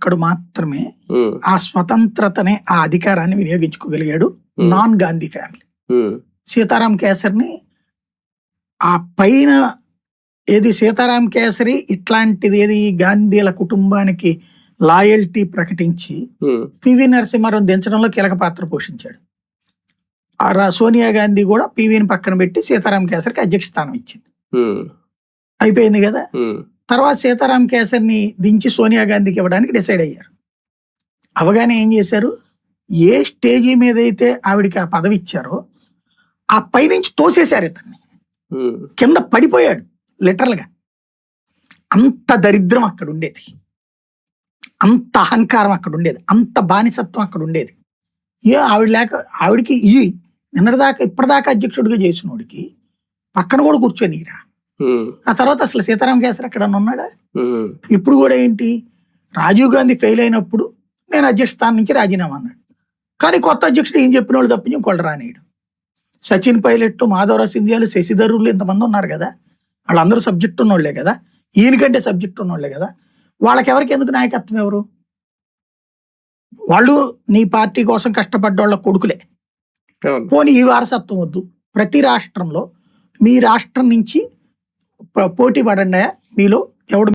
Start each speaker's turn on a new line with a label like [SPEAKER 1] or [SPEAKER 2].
[SPEAKER 1] ఒక్కడు మాత్రమే ఆ స్వతంత్రతనే ఆ అధికారాన్ని వినియోగించుకోగలిగాడు. Non Gandhi
[SPEAKER 2] family.
[SPEAKER 1] సీతారాం కేసరిని ఆ పైన ఏది సీతారాం కేసరి ఇట్లాంటిది ఏది గాంధీల కుటుంబానికి లాయల్టీ ప్రకటించి పివి నరసింహారావు దించడంలో కీలక పాత్ర పోషించాడు. సోనియా గాంధీ కూడా పివిని పక్కన పెట్టి సీతారాం కేసరికి అధ్యక్ష స్థానం ఇచ్చింది. అయిపోయింది కదా? తర్వాత సీతారాం కేసరిని దించి సోనియా గాంధీకి ఇవ్వడానికి డిసైడ్ అయ్యారు. అవగానే ఏం చేశారు? ఏ స్టేజీ మీద అయితే ఆవిడికి ఆ పదవి ఇచ్చారో ఆ పైనుంచి తోసేశారు ఇతన్ని. కింద పడిపోయాడు లిటరల్గా. అంత దరిద్రం అక్కడ ఉండేది. అంత అహంకారం అక్కడ ఉండేది. అంత బానిసత్వం అక్కడ ఉండేది. ఏ ఆవిడ లేక ఆవిడకి ఈ నిన్నటిదాకా ఇప్పటిదాకా అధ్యక్షుడిగా చేసినోడికి పక్కన కూడా కూర్చొనిరా
[SPEAKER 2] ఉమ్,
[SPEAKER 1] ఆ తర్వాత అసలు సీతారాం కేసరి ఎక్కడన్నా ఉన్నాడా? ఇప్పుడు కూడా ఏంటి? రాజీవ్ గాంధీ ఫెయిల్ అయినప్పుడు నేను అధ్యక్ష స్థానం నుంచి రాజీనామా అన్నాడు. కానీ కొత్త అధ్యక్షుడు ఏం చెప్పిన వాళ్ళు తప్పించి ఇంకోళ్ళు రానేయడు. సచిన్ పైలట్ మాధవరావు సింధియాలు శశిధరులు ఇంతమంది ఉన్నారు కదా. వాళ్ళందరూ సబ్జెక్ట్ ఉన్నోళ్ళే కదా. ఈయనకంటే సబ్జెక్ట్ ఉన్నోళ్ళే కదా. వాళ్ళకి ఎవరికి ఎందుకు నాయకత్వం ఎవరు? వాళ్ళు నీ పార్టీ కోసం కష్టపడ్డ వాళ్ళ కొడుకులే పోనీ ఈ వారసత్వం వద్దు. ప్రతి రాష్ట్రంలో మీ రాష్ట్రం నుంచి పోటీ పడండి మీలో ఎవడు